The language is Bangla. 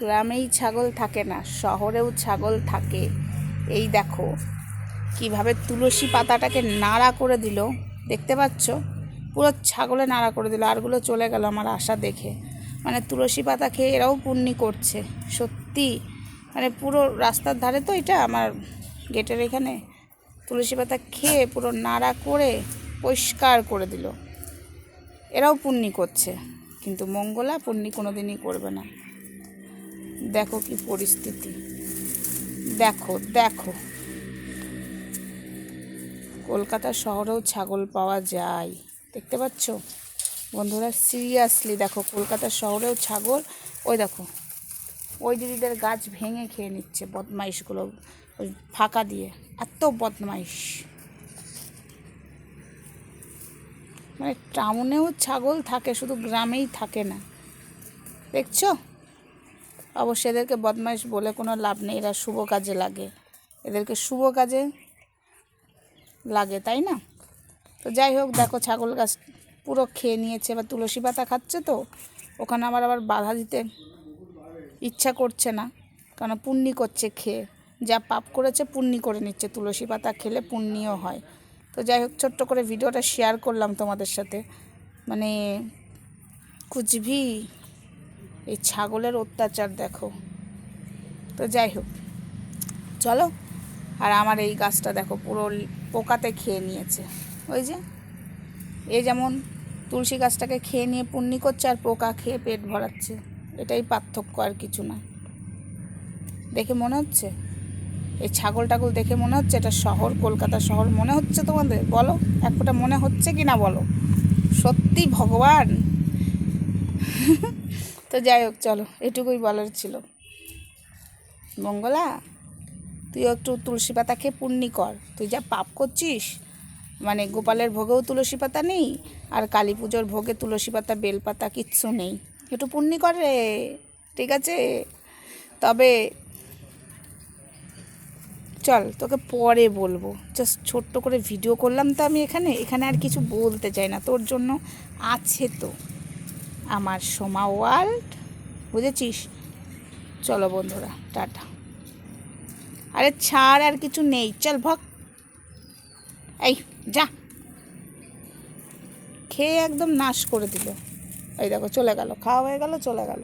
গ্রামেই ছাগল থাকে না, শহরেও ছাগল থাকে। এই দেখো, কীভাবে তুলসী পাতাটাকে নাড়া করে দিল। দেখতে পাচ্ছ? পুরো ছাগলে নাড়া করে দিল, আরগুলো চলে গেল আমার আশা দেখে। মানে তুলসী পাতা খেয়ে এরাও পুণ্যি করছে, সত্যি। মানে পুরো রাস্তার ধারে তো এটা, আমার গেটের এখানে। তুলসী পাতা খেয়ে পুরো নাড়া করে পরিষ্কার করে দিল। এরাও পুণ্যি করছে, কিন্তু মঙ্গলা পুণ্যি কোনো দিনই করবে না। দেখো কি পরিস্থিতি। দেখো দেখো। কলকাতা শহরেও ছাগল পাওয়া যায়। দেখতে পাচ্ছ? বন্ধুরা সিরিয়াসলি দেখো, কলকাতা শহরেও ছাগল, ওই দেখো, ওই দিদিদের গাছ ভেঙে খেয়ে নিচ্ছে বদমাইশগুলো, ওই ফাঁকা দিয়ে। এত বদমাইশ। মানে টাউনেও ছাগল থাকে, শুধু গ্রামেই থাকে না। দেখছ? অবশ্য এদেরকে বদমাইশ বলে কোনো লাভ নেই, এরা শুভ কাজে লাগে। এদেরকে শুভ কাজে লাগে, তাই না? তো যাই হোক, দেখো ছাগল গাছ পুরো খেয়ে নিয়েছে, এবার তুলসী পাতা খাচ্ছে তো, ওখানে আমার আবার বাধা দিতে ইচ্ছা করছে না কারণ পুণ্যি করছে খেয়ে। যা পাপ করেছে পুণ্যি করে নিচ্ছে, তুলসী পাতা খেলে পুণ্যিও হয়। তো যাই হোক, ছোট্ট করে ভিডিওটা শেয়ার করলাম তোমাদের সাথে। মানে কুচভি এই ছাগলের অত্যাচার দেখো। তো যাই হোক, চলো। আর আমার এই গাছটা দেখো, পুরো পোকাতে খেয়ে নিয়েছে। ওই যে এ যেমন তুলসী গাছটাকে খেয়ে নিয়ে পুণ্যি করছে আর পোকা খেয়ে পেট ভরাচ্ছে। এটাই পার্থক্য আর কিছু না। দেখে মনে হচ্ছে? এই ছাগল টাগল দেখে মনে হচ্ছে এটা শহর, কলকাতা শহর? মনে হচ্ছে তোমাদের? বলো, এক ফোঁটা মনে হচ্ছে কি না বলো? সত্যি ভগবান! তো যাই হোক, চলো, এটুকুই বলার ছিল। মঙ্গলা, তুই একটু তুলসী পাতা খেয়ে পুণ্যি কর। তুই যা পাপ করছিস মানে গোপালের ভোগেও তুলসী পাতা নেই, আর কালী পুজোর ভোগে তুলসী পাতা, বেলপাতা কিচ্ছু নেই। একটু পুণ্যি কর রে, ঠিক আছে? তবে চল, তোকে পরে বলব। জাস্ট ছোট্ট করে ভিডিও করলাম তো আমি এখানে এখানে আর কিছু বলতে চাই না। তোর জন্য আছে তো। আমার সোমা ওয়ার্ল্ড। বুঝেছিস? চলো বন্ধুরা, টাটা। আরে ছাড়, আর কিছু নেই। চল ভক। এই, যা। খেয়ে একদম নাশ করে দিল। এই দেখো, চলে গেল। খাওয়া হয়ে গেল, চলে গেল।